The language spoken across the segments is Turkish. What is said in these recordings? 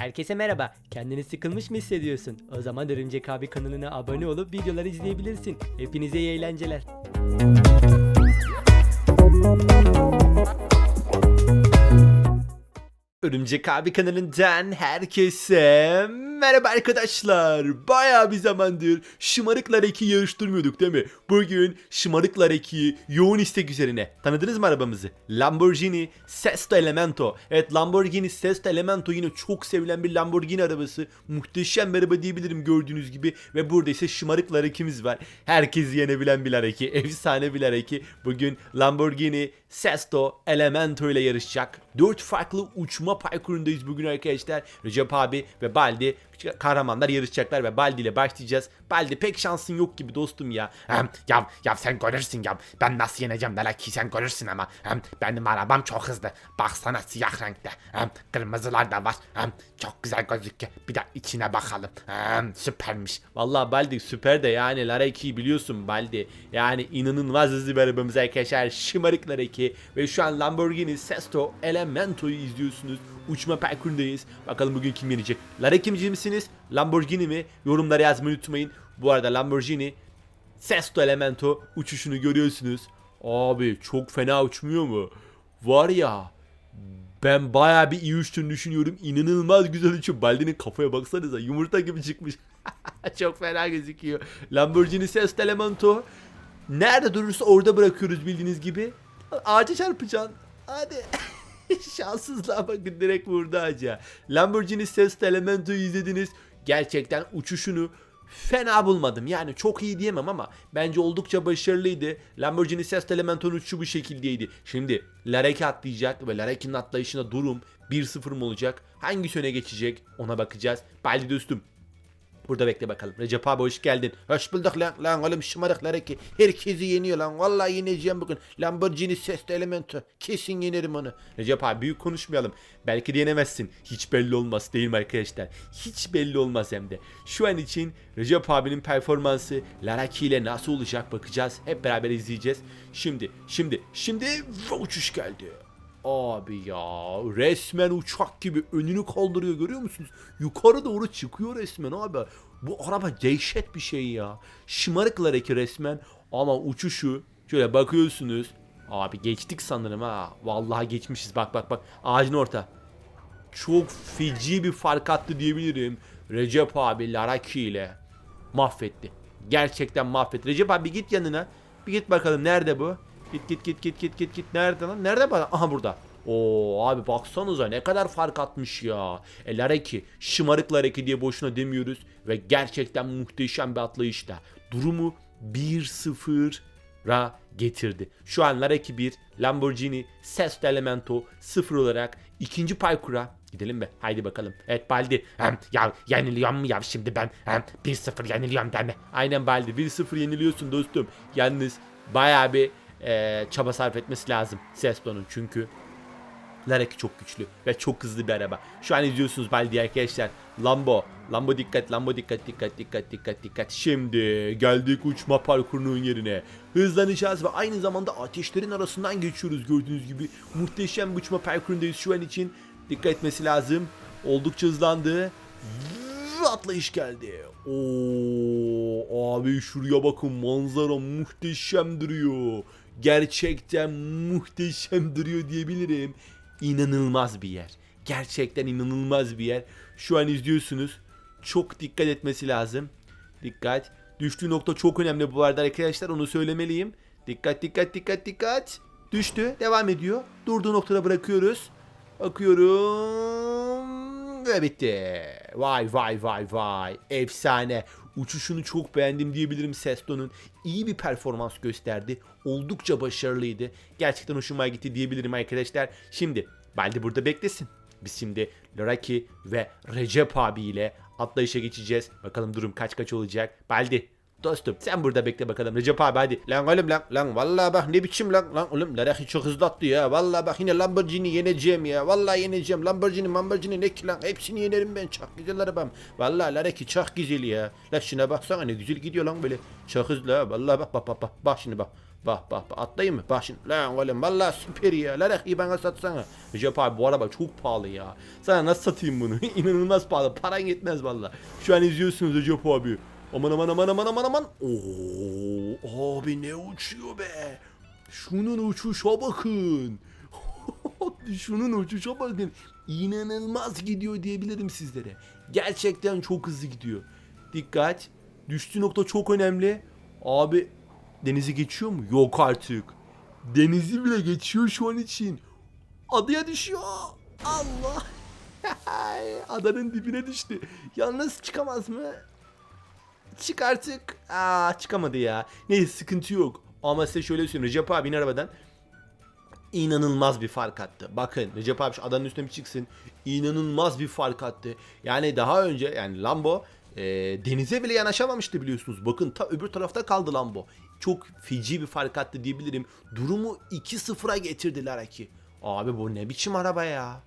Herkese merhaba. Kendini sıkılmış mı hissediyorsun? O zaman Örümcek abi kanalına abone olup videoları izleyebilirsin. Hepinize iyi eğlenceler. Örümcek abi kanalından herkese merhaba arkadaşlar. Baya bir zamandır şımarıklar eki yarıştırmıyorduk değil mi? Bugün şımarıklar eki yoğun istek üzerine. Tanıdınız mı arabamızı? Lamborghini Sesto Elemento. Evet Lamborghini Sesto Elemento yine çok sevilen bir Lamborghini arabası. Muhteşem bir araba diyebilirim gördüğünüz gibi. Ve burada ise şımarıklar ekimiz var. Herkesi yenebilen bir eki. Efsane bir eki. Bugün Lamborghini Sesto Elemento ile yarışacak. 4 farklı uçma parkurundayız bugün arkadaşlar. Recep abi ve Baldi kahramanlar yarışacaklar ve Baldi ile başlayacağız. Baldi pek şansın yok gibi dostum ya. Hem, ya, ya sen görürsün ya. Ben nasıl yeneceğim belki sen görürsün ama. Hem, benim arabam çok hızlı. Baksana siyah renkte. Hem, kırmızılar da var. Hem, çok güzel gözüküyor. Bir de içine bakalım. Hem, süpermiş. Vallahi Baldi süper de yani Lareki'yi biliyorsun Baldi. Yani inanılmaz hızlı bir arabamız arkadaşlar. Şımarık Lareki. Ve şu an Lamborghini Sesto Elemento'yu izliyorsunuz. Uçma parkurundayız. Bakalım bugün kim yenecek? Lareki'mci misiniz? Lamborghini mi? Yorumlara yazmayı unutmayın. Bu arada Lamborghini Sesto Elemento uçuşunu görüyorsunuz. Abi çok fena uçmuyor mu? Var ya ben bayağı bir iyi uçtuğunu düşünüyorum. İnanılmaz güzel uçuyor. Baldi'nin kafaya baksanıza yumurta gibi çıkmış. Çok fena gözüküyor. Lamborghini Sesto Elemento. Nerede durursa orada bırakıyoruz bildiğiniz gibi. Ağaca çarpacaksın. Hadi. Şanssızlığa bakın direkt vurdu ağaca. Lamborghini Sesto Elemento'yu izlediniz. Gerçekten uçuşunu fena bulmadım. Yani çok iyi diyemem ama bence oldukça başarılıydı. Lamborghini Sesto Elemento'nun uçuşu bu şekildeydi. Şimdi Larek atlayacak ve Larek'in atlayışına durum 1-0 mı olacak? Hangisi öne geçecek? Ona bakacağız. Baldi dostum Burada bekle bakalım. Recep abi hoş geldin. Hoş bulduk lan. Lan oğlum şımarıkları ki. Herkesi yeniyor lan. Vallahi yeneceğim bugün. Lamborghini Sesto Elemento. Kesin yenerim onu. Recep abi büyük konuşmayalım. Belki de yenemezsin. Hiç belli olmaz değil mi arkadaşlar? Hiç belli olmaz hem de. Şu an için Recep abinin performansı Laraki ile nasıl olacak bakacağız. Hep beraber izleyeceğiz. Şimdi, şimdi, şimdi uçuş geldi. Abi ya resmen uçak gibi önünü kaldırıyor görüyor musunuz? Yukarı doğru çıkıyor resmen abi. Bu araba dehşet bir şey ya. Şımarık Laraki resmen ama uçuşu şöyle bakıyorsunuz. Abi geçtik sanırım ha. Vallahi geçmişiz. Bak bak bak. Ağacın orta. Çok feci bir fark attı diyebilirim. Recep abi Laraki ile mahvetti. Gerçekten mahvetti. Recep abi git yanına. Bir git bakalım nerede bu? Git git git git git git git. Nerede lan? Nerede bana? Aha burada. Oo abi baksanıza ne kadar fark atmış ya. E Lareki, şımarık Lareki diye boşuna demiyoruz. Ve gerçekten muhteşem bir atlayışla. Durumu 1-0'a getirdi. Şu an Lareki 1, Lamborghini Sesto Elemento 0 olarak ikinci parkura gidelim mi? Haydi bakalım. Evet Baldi. Hem, ya yeniliyorum mu ya şimdi ben? Hem, 1-0 yeniliyorum deme. Aynen Baldi 1-0 yeniliyorsun dostum. Yalnız bayağı bir e, çaba sarf etmesi lazım Sesto'nun çünkü Lareki çok güçlü ve çok hızlı bir araba. Şu an izliyorsunuz Baldi arkadaşlar. Lambo. Lambo dikkat, Lambo dikkat, dikkat, dikkat, dikkat, dikkat. Şimdi geldik uçma parkurunun yerine. Hızlanacağız ve aynı zamanda ateşlerin arasından geçiyoruz gördüğünüz gibi. Muhteşem bir uçma parkurundayız şu an için. Dikkat etmesi lazım. Oldukça hızlandı. Atlayış geldi. Oo abi şuraya bakın manzara muhteşem duruyor. Gerçekten muhteşem duruyor diyebilirim. İnanılmaz bir yer. Gerçekten inanılmaz bir yer. Şu an izliyorsunuz. Çok dikkat etmesi lazım. Dikkat. Düştüğü nokta çok önemli bu arada arkadaşlar onu söylemeliyim. Dikkat dikkat dikkat dikkat. Düştü. Devam ediyor. Durduğu noktada bırakıyoruz. Bakıyorum. Ve bitti. Vay vay vay vay. Efsane. Uçuşunu çok beğendim diyebilirim Sesto'nun. İyi bir performans gösterdi. Oldukça başarılıydı. Gerçekten hoşuma gitti diyebilirim arkadaşlar. Şimdi Baldi burada beklesin. Biz şimdi Loraki ve Recep abiyle atlayışa geçeceğiz. Bakalım durum kaç kaç olacak. Baldi dostum sen burada bekle bakalım. Recep abi hadi. Lan oğlum lan lan vallahi bak ne biçim lan lan oğlum Laraki çok hızlı attı ya vallahi bak yine Lamborghini yeneceğim ya vallahi yeneceğim Lamborghini Lamborghini ne ki lan hepsini yenerim ben çok güzel arabam vallahi Laraki çok güzel ya la şuna baksana ne güzel gidiyor lan böyle çok hızlı ha vallahi bak bak bak bak bak şimdi bak Bak bak bak atlayayım mı? Bak şimdi lan oğlum valla süper ya. Lan iyi bana satsana. Recep abi bu araba çok pahalı ya. Sana nasıl satayım bunu? İnanılmaz pahalı. Paran yetmez valla. Şu an izliyorsunuz Recep abi. Aman aman aman aman aman aman. Oo abi ne uçuyor be. Şunun uçuşa bakın. Şunun uçuşa bakın. İnanılmaz gidiyor diyebilirim sizlere. Gerçekten çok hızlı gidiyor. Dikkat. Düştüğü nokta çok önemli. Abi denizi geçiyor mu? Yok artık. Denizi bile geçiyor şu an için. Adaya düşüyor. Allah. Adanın dibine düştü. Yalnız çıkamaz mı? Çık artık. Aa çıkamadı ya. Neyse sıkıntı yok. Ama size şöyle söyleyeyim. Recep abi in arabadan. İnanılmaz bir fark attı. Bakın Recep abi şu adanın üstüne bir çıksın. İnanılmaz bir fark attı. Yani daha önce yani Lambo e, denize bile yanaşamamıştı biliyorsunuz. Bakın ta öbür tarafta kaldı Lambo. Çok feci bir fark attı diyebilirim. Durumu 2-0'a getirdiler aki. Abi bu ne biçim araba ya.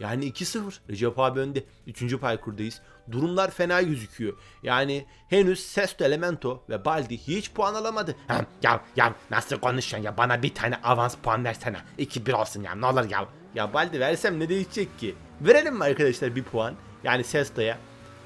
Yani 2-0. Recep abi önde. Üçüncü parkurdayız. Durumlar fena gözüküyor. Yani henüz Sesto Elemento ve Baldi hiç puan alamadı. Ha, ya ya nasıl konuşuyorsun ya bana bir tane avans puan versene. 2-1 olsun ya ne olur ya. Ya Baldi versem ne değişecek ki? Verelim mi arkadaşlar bir puan? Yani Sesto'ya.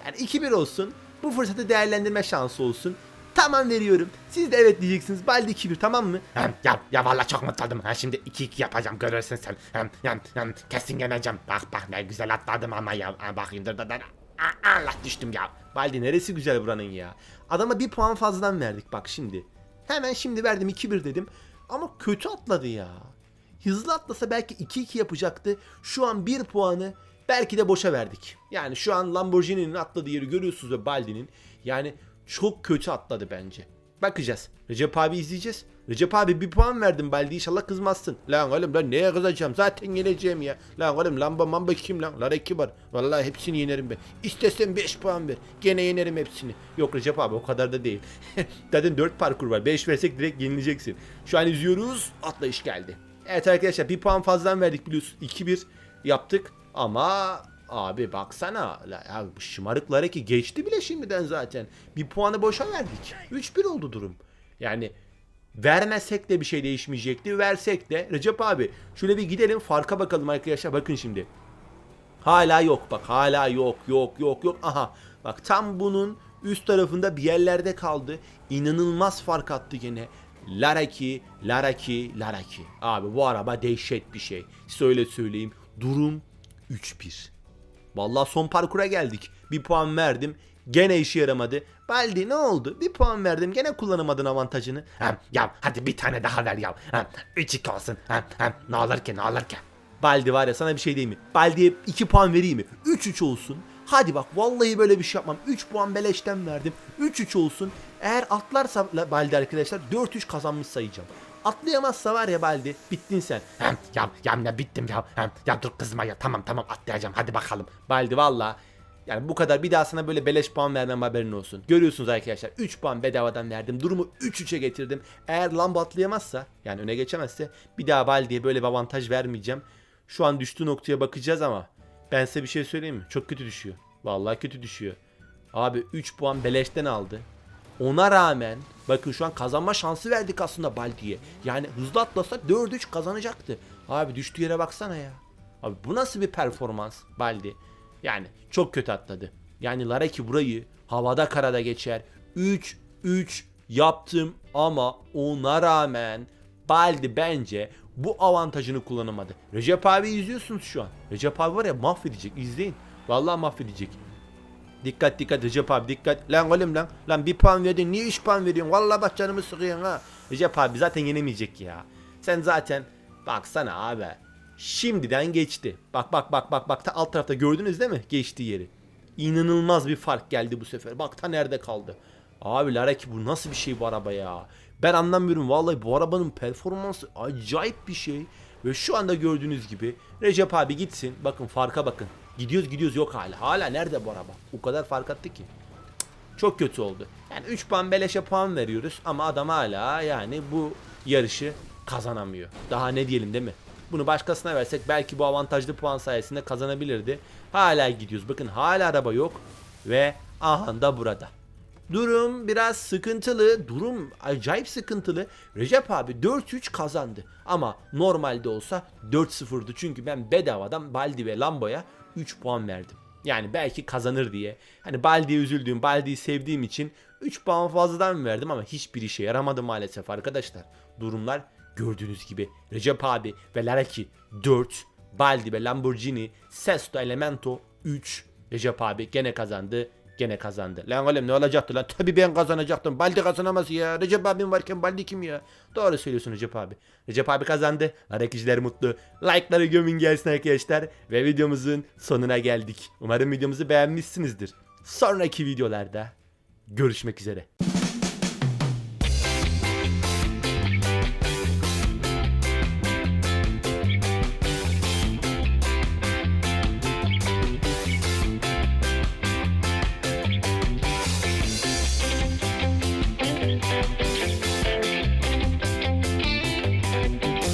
Yani 2-1 olsun. Bu fırsatı değerlendirme şansı olsun. Tamam veriyorum. Siz de evet diyeceksiniz. Baldi 2-1 tamam mı? Hem, ya ya valla çok mutlu oldum. Ha, şimdi 2-2 yapacağım görürsün sen. Hem, hem, hem, kesin yeneceğim. Bak bak ne güzel atladım ama ya. Ha, bakayım dur dur dur. Aa, Allah düştüm ya. Baldi neresi güzel buranın ya. Adama bir puan fazladan verdik bak şimdi. Hemen şimdi verdim 2-1 dedim. Ama kötü atladı ya. Hızlı atlasa belki 2-2 yapacaktı. Şu an 1 puanı belki de boşa verdik. Yani şu an Lamborghini'nin atladığı yeri görüyorsunuz ve Baldi'nin. Yani çok kötü atladı bence. Bakacağız. Recep abi izleyeceğiz. Recep abi bir puan verdim Baldi inşallah kızmazsın. Lan oğlum lan neye kızacağım zaten yeneceğim ya. Lan oğlum lamba mamba kim lan? Lan iki var. Vallahi hepsini yenerim ben. İstesem 5 puan ver. Gene yenerim hepsini. Yok Recep abi o kadar da değil. Zaten 4 parkur var. 5 versek direkt yenileceksin. Şu an izliyoruz. Atlayış geldi. Evet arkadaşlar bir puan fazladan verdik biliyorsun. 2-1 yaptık ama abi baksana ya bu şımarıkları ki geçti bile şimdiden zaten. Bir puanı boşa verdik. 3-1 oldu durum. Yani vermesek de bir şey değişmeyecekti. Versek de Recep abi şöyle bir gidelim farka bakalım arkadaşlar. Bakın şimdi. Hala yok bak hala yok yok yok yok. Aha bak tam bunun üst tarafında bir yerlerde kaldı. İnanılmaz fark attı gene. Laraki, Laraki, Laraki. Abi bu araba dehşet bir şey. Söyle söyleyeyim. Durum 3-1. Vallahi son parkura geldik. Bir puan verdim. Gene işe yaramadı. Baldi ne oldu? Bir puan verdim. Gene kullanamadın avantajını. Hem, ya hadi bir tane daha ver ya. Hem, 3-2 olsun. Hem, hem, ne olur ki ne olur ki. Baldi var ya sana bir şey diyeyim mi? Baldi'ye 2 puan vereyim mi? 3-3 olsun. Hadi bak vallahi böyle bir şey yapmam. 3 puan beleşten verdim. 3-3 olsun. Eğer atlarsa la- Baldi arkadaşlar 4-3 kazanmış sayacağım. Atlayamazsa var ya Baldi bittin sen. Hem, ya, ya ne bittim ya. Hem, ya dur kızma ya tamam tamam atlayacağım hadi bakalım. Baldi valla yani bu kadar bir daha sana böyle beleş puan vermem haberin olsun. Görüyorsunuz arkadaşlar 3 puan bedavadan verdim. Durumu 3-3'e getirdim. Eğer Lambo atlayamazsa yani öne geçemezse bir daha Baldi'ye böyle bir avantaj vermeyeceğim. Şu an düştüğü noktaya bakacağız ama ben size bir şey söyleyeyim mi? Çok kötü düşüyor. Vallahi kötü düşüyor. Abi 3 puan beleşten aldı. Ona rağmen bakın şu an kazanma şansı verdik aslında Baldi'ye. Yani hızlı atlasa 4-3 kazanacaktı. Abi düştüğü yere baksana ya. Abi bu nasıl bir performans Baldi? Yani çok kötü atladı. Yani Laraki burayı havada karada geçer. 3-3 yaptım ama ona rağmen Baldi bence bu avantajını kullanamadı. Recep abi izliyorsunuz şu an. Recep abi var ya mahvedecek izleyin. Vallahi mahvedecek. Dikkat dikkat Recep abi dikkat. Lan oğlum lan. Lan bir puan verdin niye 3 puan veriyorsun? Vallahi bak canımı sıkıyorsun ha. Recep abi zaten yenemeyecek ya. Sen zaten baksana abi. Şimdiden geçti. Bak bak bak bak bak ta alt tarafta gördünüz değil mi? Geçtiği yeri. İnanılmaz bir fark geldi bu sefer. Bak ta nerede kaldı. Abi Laraki bu nasıl bir şey bu araba ya? Ben anlamıyorum vallahi bu arabanın performansı acayip bir şey. Ve şu anda gördüğünüz gibi Recep abi gitsin. Bakın farka bakın. Gidiyoruz gidiyoruz yok hala. Hala nerede bu araba? O kadar fark attı ki. Çok kötü oldu. Yani 3 puan beleşe puan veriyoruz ama adam hala yani bu yarışı kazanamıyor. Daha ne diyelim değil mi? Bunu başkasına versek belki bu avantajlı puan sayesinde kazanabilirdi. Hala gidiyoruz. Bakın hala araba yok ve aha da burada. durum biraz sıkıntılı. Durum acayip sıkıntılı. Recep abi 4-3 kazandı. Ama normalde olsa 4-0'dı. Çünkü ben bedavadan Baldi ve Lambo'ya 3 puan verdim. Yani belki kazanır diye. Hani Baldi'ye üzüldüğüm, Baldi'yi sevdiğim için 3 puan fazladan verdim ama hiçbir işe yaramadı maalesef arkadaşlar. Durumlar gördüğünüz gibi. Recep abi ve Laraki 4, Baldi ve Lamborghini, Sesto Elemento 3. Recep abi gene kazandı. Gene kazandı. Lan oğlum ne olacaktı lan? Tabii ben kazanacaktım. Baldi kazanamaz ya. Recep abim varken Baldi kim ya? Doğru söylüyorsun Recep abi. Recep abi kazandı. Harekiciler mutlu. Like'ları gömün gelsin arkadaşlar. Ve videomuzun sonuna geldik. Umarım videomuzu beğenmişsinizdir. Sonraki videolarda görüşmek üzere.